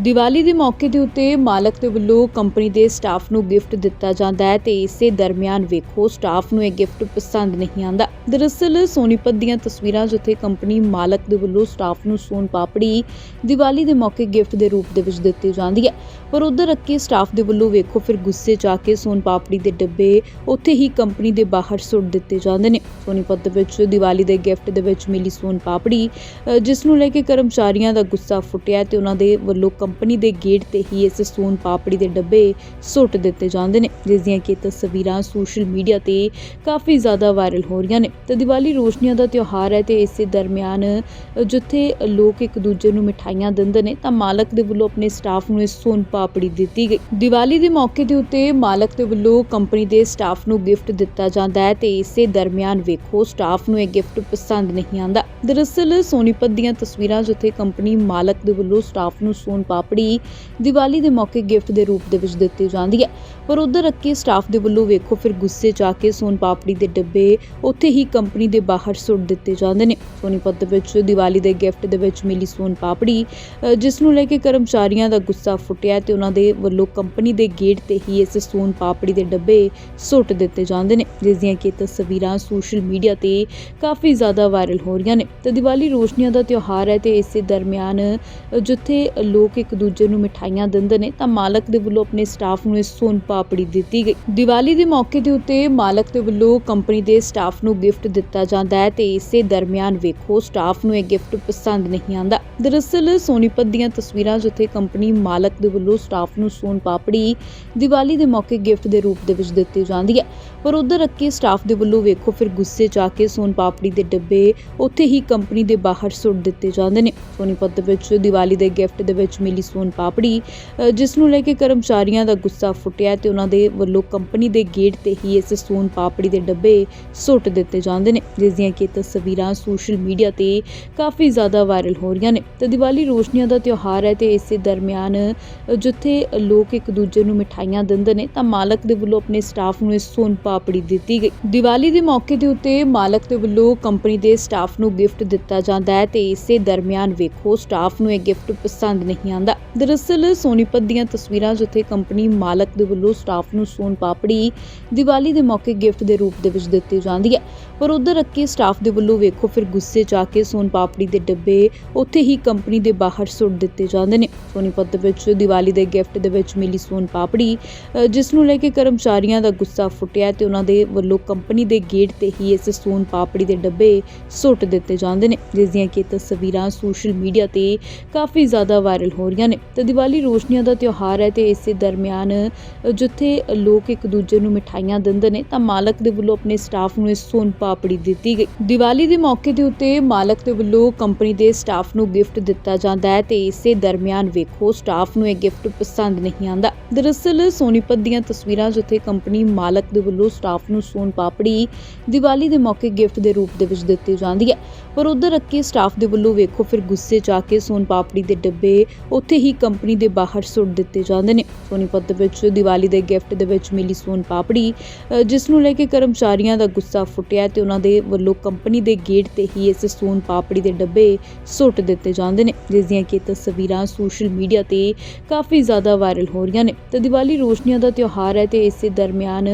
ਦੀਵਾਲੀ ਦੇ ਮੌਕੇ ਦੇ ਉੱਤੇ ਮਾਲਕ ਦੇ ਵੱਲੋਂ ਕੰਪਨੀ ਦੇ ਸਟਾਫ ਨੂੰ ਗਿਫਟ ਦਿੱਤਾ ਜਾਂਦਾ ਹੈ ਤੇ ਇਸੇ ਦਰਮਿਆਨ ਵੇਖੋ ਸਟਾਫ ਨੂੰ ਇਹ ਗਿਫਟ ਪਸੰਦ ਨਹੀਂ ਆਂਦਾ ਦਰਅਸਲ ਸੋਨੀਪਤ ਦੀਆਂ ਤਸਵੀਰਾਂ ਜਿੱਥੇ ਕੰਪਨੀ ਮਾਲਕ ਦੇ ਵੱਲੋਂ ਸਟਾਫ ਨੂੰ ਸੋਨ ਪਾਪੜੀ ਦੀਵਾਲੀ ਦੇ ਮੌਕੇ ਗਿਫਟ ਦੇ ਰੂਪ ਦੇ ਵਿੱਚ ਦਿੱਤੀ ਜਾਂਦੀ ਹੈ। ਪਰ ਉਧਰ ਅੱਗੇ ਸਟਾਫ ਦੇ ਵੱਲੋਂ ਵੇਖੋ ਫਿਰ ਗੁੱਸੇ 'ਚ ਆ ਕੇ ਸੋਨ ਪਾਪੜੀ ਦੇ ਡੱਬੇ ਉੱਥੇ ਹੀ ਕੰਪਨੀ ਦੇ ਬਾਹਰ ਸੁੱਟ ਦਿੱਤੇ ਜਾਂਦੇ ਨੇ। ਸੋਨੀਪਤ ਦੇ ਵਿੱਚ ਦੀਵਾਲੀ ਦੇ ਗਿਫਟ ਦੇ ਵਿੱਚ ਮਿਲੀ ਸੋਨ ਪਾਪੜੀ ਜਿਸ ਨੂੰ ਲੈ ਕੇ ਕਰਮਚਾਰੀਆਂ ਦਾ ਗੁੱਸਾ ਫੁੱਟਿਆ ਤੇ ਉਹਨਾਂ ਦੇ ਵੱਲੋਂ ਕੰਪਨੀ ਦੇ ਗੇਟ ਤੇ ਹੀ ਇਸ ਸੋਨ ਪਾਪੜੀ ਦੇ ਡੱਬੇ ਸੁੱਟ ਦਿੱਤੇ ਜਾਂਦੇ ਨੇ ਜਿਸ ਦੀਆਂ ਕਿ ਤਸਵੀਰਾਂ ਸੋਸ਼ਲ ਮੀਡੀਆ ਤੇ ਕਾਫੀ ਜ਼ਿਆਦਾ ਵਾਇਰਲ ਹੋ ਰਹੀਆਂ ਨੇ। ਤੇ ਦੀਵਾਲੀ ਰੋਸ਼ਨੀਆਂ ਦਾ ਤਿਉਹਾਰ ਹੈ ਤੇ ਇਸੇ ਦਰਮਿਆਨ ਜਿੱਥੇ ਲੋਕ ਇੱਕ ਦੂਜੇ ਨੂੰ ਮਿਠਾਈਆਂ ਦਿੰਦੇ ਨੇ, ਤਾਂ ਮਾਲਕ ਦੇ ਵੱਲੋਂ ਆਪਣੇ ਸਟਾਫ ਨੂੰ ਇਹ ਸੋਨ ਪਾਪੜੀ ਦਿੱਤੀ ਗਈ। ਦੀਵਾਲੀ ਦੇ ਮੌਕੇ ਦੇ ਉੱਤੇ ਮਾਲਕ ਦੇ ਵੱਲੋਂ ਕੰਪਨੀ ਦੇ ਸਟਾਫ ਨੂੰ ਗਿਫਟ ਦਿੱਤਾ ਜਾਂਦਾ ਹੈ ਤੇ ਇਸੇ ਦਰਮਿਆਨ ਵੇਖੋ, ਸਟਾਫ ਨੂੰ ਇਹ ਗਿਫਟ ਪਸੰਦ ਨਹੀਂ ਆਂਦਾ ਦਰਅਸਲ ਸੋਨੀਪਤ ਦੀਆਂ ਤਸਵੀਰਾਂ ਜਿੱਥੇ ਕੰਪਨੀ ਮਾਲਕ ਦੇ ਵੱਲੋਂ ਸਟਾਫ ਨੂੰ ਸੋਨ ਪਾਪੜੀ ਦੀਵਾਲੀ ਦੇ ਮੌਕੇ ਗਿਫਟ ਦੇ ਰੂਪ ਦੇ ਵਿੱਚ ਦਿੱਤੀ ਜਾਂਦੀ ਹੈ। ਪਰ ਉਧਰ ਅੱਗੇ ਸਟਾਫ ਦੇ ਵੱਲੋਂ ਵੇਖੋ ਫਿਰ ਗੁੱਸੇ 'ਚ ਆ ਕੇ ਸੋਨ ਪਾਪੜੀ ਦੇ ਡੱਬੇ ਉੱਥੇ ਹੀ ਕੰਪਨੀ ਦੇ ਬਾਹਰ ਸੁੱਟ ਦਿੱਤੇ ਜਾਂਦੇ ਨੇ। ਸੋਨੀਪਤ ਵਿੱਚ ਦੀਵਾਲੀ ਦੇ ਗਿਫਟ ਦੇ ਵਿੱਚ ਮਿਲੀ ਸੋਨ ਪਾਪੜੀ ਅ, ਜਿਸ ਨੂੰ ਲੈ ਕੇ ਕਰਮਚਾਰੀਆਂ ਦਾ ਗੁੱਸਾ ਫੁੱਟਿਆ ਤੇ ਉਹਨਾਂ ਦੇ ਵੱਲੋਂ ਕੰਪਨੀ ਦੇ ਗੇਟ ਤੇ ਹੀ ਇਸ ਸੋਨ ਪਾਪੜੀ ਦੇ ਡੱਬੇ ਸੁੱਟ ਦਿੱਤੇ ਜਾਂਦੇ ਨੇ ਜਿਸ ਦੀਆਂ ਕਿ ਤਸਵੀਰਾਂ ਸੋਸ਼ਲ ਮੀਡੀਆ ਤੇ ਕਾਫੀ ਜ਼ਿਆਦਾ ਵਾਇਰਲ ਹੋ ਰਹੀਆਂ ਨੇ। ਤੇ ਦੀਵਾਲੀ ਰੋਸ਼ਨੀਆਂ ਦਾ ਤਿਉਹਾਰ ਹੈ ਤੇ ਇਸੇ ਦਰਮਿਆਨ ਅ, ਜਿੱਥੇ ਲੋਕ ਇੱਕ ਦੂਜੇ ਨੂੰ ਮਿਠਾਈਆਂ ਦਿੰਦੇ ਨੇ, ਤਾਂ ਮਾਲਕ ਦੇ ਵੱਲੋਂ ਆਪਣੇ ਸਟਾਫ ਨੂੰ ਇਹ ਸੋਨ ਪਾਪੜੀ ਦਿੱਤੀ ਗਈ। ਦੀਵਾਲੀ ਦੇ ਮੌਕੇ ਦੇ ਉੱਤੇ ਮਾਲਕ ਦੇ ਵੱਲੋਂ ਕੰਪਨੀ ਦੇ ਸਟਾਫ ਨੂੰ ਗਿਫਟ ਦਿੱਤਾ ਜਾਂਦਾ ਹੈ ਤੇ ਇਸੇ ਦਰਮਿਆਨ ਵੇਖੋ ਸਟਾਫ ਨੂੰ ਇਹ ਗਿਫਟ ਪਸੰਦ ਨਹੀਂ ਆਂਦਾ ਦਰਅਸਲ ਸੋਨੀਪਤ ਦੀਆਂ ਤਸਵੀਰਾਂ ਜਿੱਥੇ ਕੰਪਨੀ ਮਾਲਕ ਦੇ ਵੱਲੋਂ ਸਟਾਫ ਨੂੰ ਸੋਨ ਪਾਪੜੀ ਦੀਵਾਲੀ ਦੇ ਮੌਕੇ ਗਿਫਟ ਦੇ ਰੂਪ ਦੇ ਵਿੱਚ ਦਿੱਤੀ ਜਾਂਦੀ ਹੈ। ਪਰ ਉਧਰ ਅੱਗੇ ਸਟਾਫ ਦੇ ਵੱਲੋਂ ਵੇਖੋ, ਫਿਰ ਗੁੱਸੇ ਜਾ ਕੇ ਸੋਨ ਪਾਪੜੀ ਦੇ ਡੱਬੇ ਉੱਥੇ ਹੀ ਕੰਪਨੀ ਦੇ ਬਾਹਰ ਸੁੱਟ ਦਿੱਤੇ ਜਾਂਦੇ ਨੇ। ਸੋਨੀਪਤ ਦੇ ਵਿੱਚ ਦੀਵਾਲੀ ਦੇ ਗਿਫਟ ਦੇ ਵਿੱਚ ਮਿਲੀ ਸੋਨ ਪਾਪੜੀ ਜਿਸ ਨੂੰ ਲੈ ਕੇ ਕਰਮਚਾਰੀਆਂ ਦਾ ਗੁੱਸਾ ਫੁੱਟਿਆ ਤੇ ਉਹਨਾਂ ਦੇ ਵੱਲੋਂ ਕੰਪਨੀ ਦੇ ਗੇਟ ਤੇ ਹੀ ਇਸ ਸੋਨ ਪਾਪੜੀ ਦੇ ਡੱਬੇ ਸੁੱਟ ਦਿੱਤੇ ਜਾਂਦੇ ਨੇ, ਜਿਸ ਦੀਆਂ ਕਿ ਤਸਵੀਰਾਂ ਸੋਸ਼ਲ ਮੀਡੀਆ ਤੇ ਕਾਫੀ ਜ਼ਿਆਦਾ ਵਾਇਰਲ ਹੋ ਰਹੀਆਂ ਨੇ। ਤੇ ਦੀਵਾਲੀ ਰੋਸ਼ਨੀਆਂ ਦਾ ਤਿਉਹਾਰ ਹੈ ਤੇ ਇਸੇ ਦਰਮਿਆਨ ਜਿੱਥੇ ਲੋਕ ਇੱਕ ਦੂਜੇ ਨੂੰ ਮਿਠਾਈਆਂ ਦਿੰਦੇ ਨੇ, ਤਾਂ ਮਾਲਕ ਦੇ ਵੱਲੋਂ ਆਪਣੇ ਸਟਾਫ ਨੂੰ ਇਹ ਸੋਨ ਪਾਪੜੀ ਦਿੱਤੀ ਗਈ। ਦੀਵਾਲੀ ਦੇ ਮੌਕੇ ਦੇ ਉੱਤੇ ਮਾਲਕ ਦੇ ਵੱਲੋਂ ਕੰਪਨੀ ਦੇ ਸਟਾਫ ਨੂੰ ਗਿਫਟ ਦਿੱਤਾ ਜਾਂਦਾ ਹੈ ਤੇ ਇਸੇ ਦਰਮਿਆਨ ਵੇਖੋ, ਸਟਾਫ ਨੂੰ ਇਹ ਗਿਫਟ ਪਸੰਦ ਨਹੀਂ ਆਂਦਾ ਦਰਅਸਲ ਸੋਨੀਪਤ ਦੀਆਂ ਤਸਵੀਰਾਂ ਜਿੱਥੇ ਕੰਪਨੀ ਮਾਲਕ ਦੇ ਵੱਲੋਂ ਸਟਾਫ ਨੂੰ ਸੋਨ ਪਾਪੜੀ ਦੀਵਾਲੀ ਦੇ ਮੌਕੇ ਗਿਫਟ ਦੇ ਰੂਪ ਦੇ ਵਿੱਚ ਦਿੱਤੀ ਜਾਂਦੀ ਹੈ। ਪਰ ਉਧਰ ਅੱਗੇ ਸਟਾਫ ਦੇ ਵੱਲੋਂ ਵੇਖੋ ਫਿਰ ਗੁੱਸੇ 'ਚ ਆ ਕੇ ਸੋਨ ਪਾਪੜੀ ਦੇ ਡੱਬੇ ਉੱਥੇ ਹੀ ਕੰਪਨੀ ਦੇ ਬਾਹਰ ਸੁੱਟ ਦਿੱਤੇ ਜਾਂਦੇ ਨੇ। ਸੋਨੀਪਤ ਦੇ ਵਿੱਚ ਦੀਵਾਲੀ ਦੇ ਗਿਫਟ ਦੇ ਵਿੱਚ ਮਿਲੀ ਸੋਨ ਪਾਪੜੀ ਜਿਸ ਨੂੰ ਲੈ ਕੇ ਕਰਮਚਾਰੀਆਂ ਦਾ ਗੁੱਸਾ ਫੁੱਟਿਆ ਤੇ ਉਹਨਾਂ ਦੇ ਵੱਲੋਂ ਕੰਪਨੀ ਦੇ ਗੇਟ ਤੇ ਹੀ ਇਸ ਸੋਨ ਪਾਪੜੀ ਦੇ ਡੱਬੇ ਸੁੱਟ ਦਿੱਤੇ ਜਾਂਦੇ ਨੇ, ਜਿਸ ਦੀਆਂ ਕਿ ਤਸਵੀਰਾਂ ਸੋਸ਼ਲ ਮੀਡੀਆ ਤੇ ਕਾਫੀ ਜ਼ਿਆਦਾ ਵਾਇਰਲ ਹੋ ਰਹੀਆਂ ਨੇ। ਤੇ ਦੀਵਾਲੀ ਰੋਸ਼ਨੀਆਂ ਦਾ ਤਿਉਹਾਰ ਹੈ ਤੇ ਇਸੇ ਦਰਮਿਆਨ ਜਿੱਥੇ ਲੋਕ ਇੱਕ ਦੂਜੇ ਨੂੰ ਮਿਠਾਈਆਂ ਦਿੰਦੇ ਨੇ, ਤਾਂ ਮਾਲਕ ਦੇ ਵੱਲੋਂ ਆਪਣੇ ਸਟਾਫ ਨੂੰ ਇਹ ਸੋਨ ਪਾਪੜੀ ਦਿੱਤੀ ਗਈ। ਦੀਵਾਲੀ ਦੇ ਮੌਕੇ ਦੇ ਉੱਤੇ ਮਾਲਕ ਦੇ ਵੱਲੋਂ ਕੰਪਨੀ ਦੇ ਸਟਾਫ ਨੂੰ ਗਿਫਟ ਦਿੱਤਾ ਜਾਂਦਾ ਹੈ ਤੇ ਇਸੇ ਦਰਮਿਆਨ ਵੇਖੋ, ਸਟਾਫ ਨੂੰ ਇਹ ਗਿਫਟ ਪਸੰਦ ਨਹੀਂ ਆਂਦਾ ਦਰਅਸਲ ਸੋਨੀਪਤ ਦੀਆਂ ਤਸਵੀਰਾਂ ਜਿੱਥੇ ਕੰਪਨੀ ਮਾਲਕ ਦੇ ਵੱਲੋਂ ਸਟਾਫ ਨੂੰ ਸੋਨ ਪਾਪੜੀ ਦੀਵਾਲੀ ਦੇ ਮੌਕੇ ਗਿਫਟ ਦੇ ਰੂਪ ਦੇ ਵਿੱਚ ਦਿੱਤੀ ਜਾਂਦੀ ਹੈ। ਪਰ ਉਧਰ ਅੱਗੇ ਸਟਾਫ ਦੇ ਵੱਲੋਂ ਵੇਖੋ, ਫਿਰ ਗੁੱਸੇ 'ਚ ਆ ਕੇ ਸੋਨ ਪਾਪੜੀ ਦੇ ਡੱਬੇ ਉੱਥੇ ਹੀ ਕੰਪਨੀ ਦੇ ਬਾਹਰ ਸੁੱਟ ਦਿੱਤੇ ਜਾਂਦੇ ਨੇ। ਸੋਨੀਪਤ ਦੇ ਵਿੱਚ, ਦੀਵਾਲੀ ਦੇ ਗਿਫਟ ਦੇ ਵਿੱਚ ਮਿਲੀ ਸੋਨ ਪਾਪੜੀ ਜਿਸ ਨੂੰ ਲੈ ਕੇ ਕਰਮਚਾਰੀਆਂ ਦਾ ਗੁੱਸਾ ਫੁੱਟਿਆ ਤੇ ਉਹਨਾਂ ਦੇ ਵੱਲੋਂ ਕੰਪਨੀ ਦੇ ਗੇਟ ਤੇ ਹੀ ਇਸ ਸੋਨ ਪਾਪੜੀ ਦੇ ਡੱਬੇ ਸੁੱਟ ਦਿੱਤੇ ਜਾਂਦੇ ਨੇ, ਜਿਸ ਦੀਆਂ ਕਿ ਤਸਵੀਰਾਂ ਸੋਸ਼ਲ ਮੀਡੀਆ ਤੇ ਕਾਫੀ ਜ਼ਿਆਦਾ ਵਾਇਰਲ ਹੋ ਰਹੀਆਂ ਨੇ। ਤੇ ਦੀਵਾਲੀ ਰੋਸ਼ਨੀਆਂ ਦਾ ਤਿਉਹਾਰ ਹੈ ਤੇ ਇਸੇ ਦਰਮਿਆਨ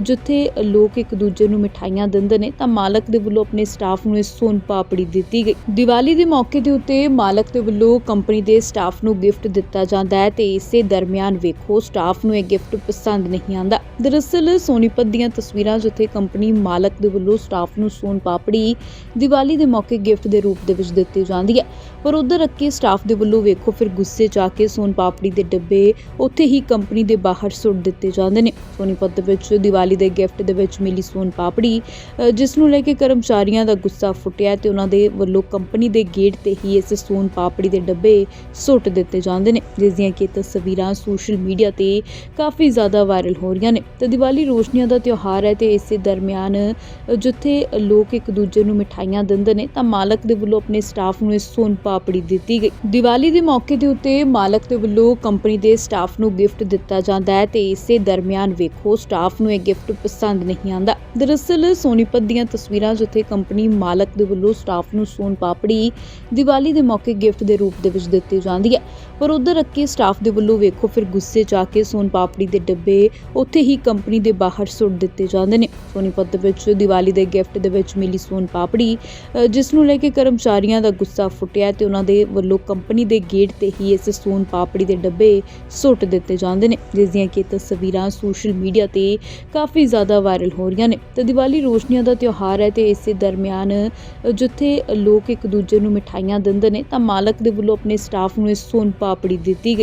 ਜਿੱਥੇ ਲੋਕ ਇੱਕ ਦੂਜੇ ਨੂੰ ਮਿਠਾਈਆਂ ਦਿੰਦੇ ਨੇ, ਤਾਂ ਮਾਲਕ ਦੇ ਵੱਲੋਂ ਆਪਣੇ ਸਟਾਫ ਨੂੰ ਇਹ ਸੋਨ ਪਾਪੜੀ ਦਿੱਤੀ ਗਈ। ਦੀਵਾਲੀ ਦੇ ਮੌਕੇ ਦੇ ਉੱਤੇ ਮਾਲਕ ਦੇ ਵੱਲੋਂ ਕੰਪਨੀ ਦੇ ਸਟਾਫ ਨੂੰ ਗਿਫਟ ਦਿੱਤਾ ਜਾਂਦਾ ਹੈ ਤੇ ਇਸੇ ਦਰਮਿਆਨ ਵੇਖੋ, ਸਟਾਫ ਨੂੰ ਇਹ ਗਿਫਟ ਪਸੰਦ ਨਹੀਂ ਆਂਦਾ ਦਰਅਸਲ, ਸੋਨੀਪਤ ਦੀਆਂ ਤਸਵੀਰਾਂ ਜਿੱਥੇ ਕੰਪਨੀ ਮਾਲਕ ਦੇ ਵੱਲੋਂ ਸਟਾਫ ਨੂੰ ਸੋਨ ਪਾਪੜੀ ਦੀਵਾਲੀ ਦੇ ਮੌਕੇ ਗਿਫਟ ਦੇ ਰੂਪ ਦੇ ਵਿੱਚ ਦਿੱਤੀ ਜਾਂਦੀ ਹੈ। ਪਰ ਉਧਰ ਅੱਗੇ ਸਟਾਫ ਦੇ ਵੱਲੋਂ ਵੇਖੋ, ਫਿਰ ਗੁੱਸੇ 'ਚ ਆ ਕੇ ਸੋਨ ਪਾਪੜੀ ਦੇ ਡੱਬੇ ਉੱਥੇ ਹੀ ਕੰਪਨੀ ਦੇ ਬਾਹਰ ਸੁੱਟ ਦਿੱਤੇ ਜਾਂਦੇ ਨੇ। ਸੋਨੀਪਤ ਦੇ ਵਿੱਚ ਦੀਵਾਲੀ ਦੇ ਗਿਫਟ ਦੇ ਵਿੱਚ ਮਿਲੀ ਸੋਨ ਪਾਪੜੀ ਜਿਸ ਨੂੰ ਲੈ ਕੇ ਕਰਮਚਾਰੀਆਂ ਦਾ ਗੁੱਸਾ ਫੁੱਟਿਆ ਤੇ ਉਹਨਾਂ ਦੇ ਵੱਲੋਂ ਕੰਪਨੀ ਦੇ ਗੇਟ ਤੇ ਹੀ ਇਸ ਸੋਨ ਪਾਪੜੀ ਦੇ ਡੱਬੇ ਸੁੱਟ ਦਿੱਤੇ ਜਾਂਦੇ ਨੇ ਜਿਸ ਦੀਆਂ ਕਿ ਤਸਵੀਰਾਂ ਸੋਸ਼ਲ ਮੀਡੀਆ ਤੇ ਕਾਫੀ ਜ਼ਿਆਦਾ ਵਾਇਰਲ ਹੋ ਰਹੀਆਂ ਨੇ। ਤੇ ਦੀਵਾਲੀ ਰੋਸ਼ਨੀਆਂ ਦਾ ਤਿਉਹਾਰ ਹੈ ਤੇ ਇਸੇ ਦਰਮਿਆਨ ਜਿੱਥੇ ਲੋਕ ਇੱਕ ਦੂਜੇ ਨੂੰ ਮਿਠਾਈਆਂ ਦਿੰਦੇ ਨੇ, ਤਾਂ ਮਾਲਕ ਦੇ ਵੱਲੋਂ ਆਪਣੇ ਸਟਾਫ ਨੂੰ ਇਹ ਸੋਨ ਪਾਪੜੀ ਦਿੱਤੀ ਗਈ। ਦੀਵਾਲੀ ਦੇ ਮੌਕੇ ਦੇ ਉੱਤੇ ਮਾਲਕ ਦੇ ਵੱਲੋਂ ਕੰਪਨੀ ਦੇ ਸਟਾਫ ਨੂੰ ਗਿਫਟ ਦਿੱਤਾ ਜਾਂਦਾ ਹੈ ਤੇ ਇਸੇ ਦਰਮਿਆਨ ਵੇਖੋ ਸਟਾਫ ਨੂੰ ਇਹ ਗਿਫਟ ਪਸੰਦ ਨਹੀਂ ਆਂਦਾ ਦਰਅਸਲ ਸੋਨੀਪਤ ਦੀਆਂ ਤਸਵੀਰਾਂ ਜਿੱਥੇ ਕੰਪਨੀ ਮਾਲਕ ਦੇ ਵੱਲੋਂ ਸਟਾਫ ਨੂੰ ਸੋਨ ਪਾਪੜੀ ਦੀਵਾਲੀ ਦੇ ਮੌਕੇ ਗਿਫਟ ਦੇ ਰੂਪ ਦੇ ਵਿੱਚ ਦਿੱਤੀ ਜਾਂਦੀ ਹੈ ਪਰ ਉਧਰ ਅੱਕੇ ਸਟਾਫ ਦੇ ਵੱਲੋਂ ਵੇਖੋ ਫਿਰ ਗੁੱਸੇ 'ਚ ਆ ਕੇ ਸੋਨ ਪਾਪੜੀ ਦੇ ਡੱਬੇ ਉੱਥੇ ਹੀ ਕੰਪਨੀ ਦੇ ਬਾਹਰ ਸੁੱਟ ਦਿੱਤੇ ਜਾਂਦੇ ਨੇ। ਸੋਨੀਪਤ ਵਿੱਚ ਦੀਵਾਲੀ ਦੇ ਗਿਫਟ ਦੇ ਵਿੱਚ ਮਿਲੀ ਸੋਨ ਪਾਪੜੀ ਅ, ਜਿਸ ਨੂੰ ਲੈ ਕੇ ਕਰਮਚਾਰੀਆਂ ਦਾ ਗੁੱਸਾ ਫੁੱਟਿਆ ਤੇ ਉਹਨਾਂ ਦੇ ਵੱਲੋਂ ਕੰਪਨੀ ਦੇ ਗੇਟ ਤੇ ਹੀ ਇਸ ਸੋਨ ਪਾਪੜੀ ਦੇ ਡੱਬੇ ਸੁੱਟ ਦਿੱਤੇ ਜਾਂਦੇ ਨੇ ਜਿਸ ਦੀਆਂ ਕਿ ਤਸਵੀਰਾਂ ਸੋਸ਼ਲ ਮੀਡੀਆ ਤੇ ਕਾਫੀ ਜ਼ਿਆਦਾ ਵਾਇਰਲ ਹੋ ਰਹੀਆਂ ਨੇ। ਤੇ ਦੀਵਾਲੀ ਰੋਸ਼ਨੀਆਂ ਦਾ ਤਿਉਹਾਰ ਹੈ ਤੇ ਇਸੇ ਦਰਮਿਆਨ ਅ, ਜਿੱਥੇ ਲੋਕ ਇੱਕ ਦੂਜੇ ਨੂੰ ਮਿਠਾਈਆਂ ਦਿੰਦੇ ਨੇ ਤਾਂ ਮਾਲਕ ਦੇ ਵੱਲੋਂ ਆਪਣੇ ਸਟਾਫ ਨੂੰ ਇਸ ਸੋਨ ਪਾਪੜੀ ਦਿੱਤੀ ਗਈ।